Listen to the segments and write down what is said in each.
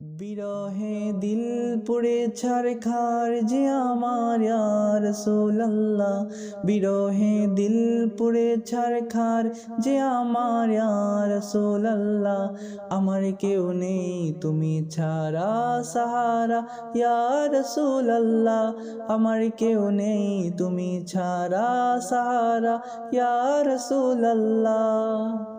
বিরহে দিল পুড়ে ছাড় খার যে আমার রসুল্লাহ বিরহে দিল পুড়ে ছাড় খার যে আমার রসুল্লাহ আমার কেউ নেই তুমি ছাড়া সাহারা রসুল্লাহ আমার কেউ নেই তুমি ছাড়া সাহারা রসুল্লাহ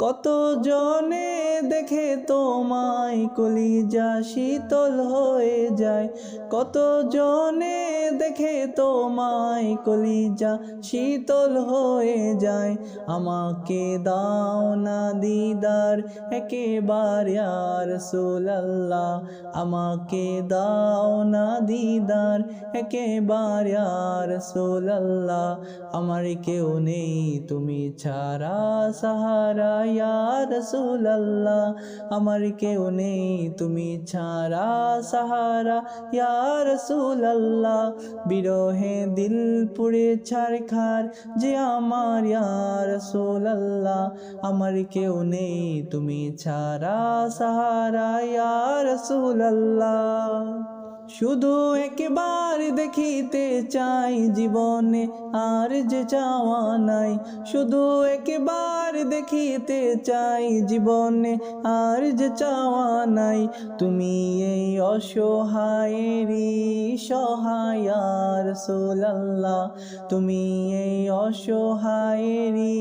কত জনে দেখে তোমায় কলিজা শীতল হয়ে যায়? কত জনে দেখে তোমায় কলিজা শীতল হয়ে যায়? আমাকে দাও না দিদার, একেবারে আর সোলাল্লাহ। আমাকে দাও না দিদার, একেবারে আর সোলাল্লাহ। আমার কেউ নেই, তুমি ছাড়া সাহারা রসুলাল্লাহ, আমার কেউ নেই, তুমি ছাড়া সাহারা। ইয়া রসুলাল্লাহ, বিরহে দিল পুড়ে ছাড় খার যে আমার ইয়া রসুলাল্লাহ, আমার কেউ নেই, তুমি ছাড়া সাহারা। ইয়া রসুলাল্লাহ। শুধু একবার দেখিতে চাই জীবনে আর যে চাওয়া নাই। শুধু একবার দেখিতে চাই জীবনে আর যে চাওয়া নাই। তুমি এই অসহায়েরই সহায়ার সোলাল্লাহ তুমি এই অসহায়েরই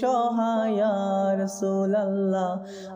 সহায়ার সোলাল্লাহ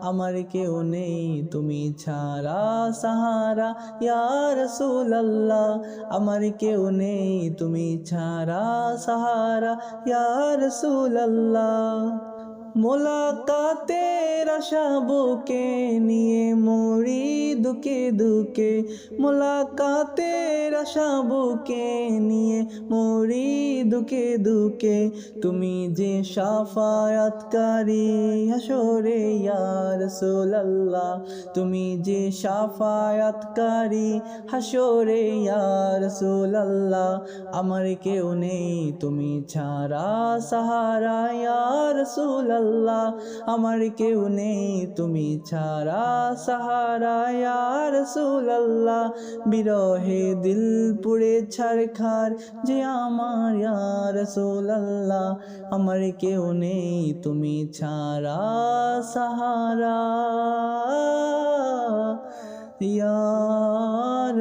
আমার কেউ নেই, তুমি ছাড়া সাহারা ইয়ার রসুলাল্লাহ। আমার কেউ নেই, তুমি ছাড়া সাহারা ইয়ার রসুলাল্লাহ। মোলাকাতের আশা বুকে নিয়ে মরি দুকে দুকে মোলাকাতের আশা বুকে নিয়ে মরি দুকে দুকে তুমি যে সাফায়াতকারী হাসরে ইয়ার সোলাল্লাহ তুমি যে সাফায়াতকারী হাসরে ইয়ার সোলাল্লাহ আমার কেউ নেই, তুমি ছাড়া সাহারা ইয়ার সোলাল্লাহ আমার কেউ নেই। তুমি ছাড়া সাহারা ইয়ার সোলাল্লাহ বিরহে দিল পুড়ে ছাড় খার যে আমার ইয়ার সোলাল্লাহ আমার কেউ নেই, তুমি ছাড়া সাহারা। ইয়ার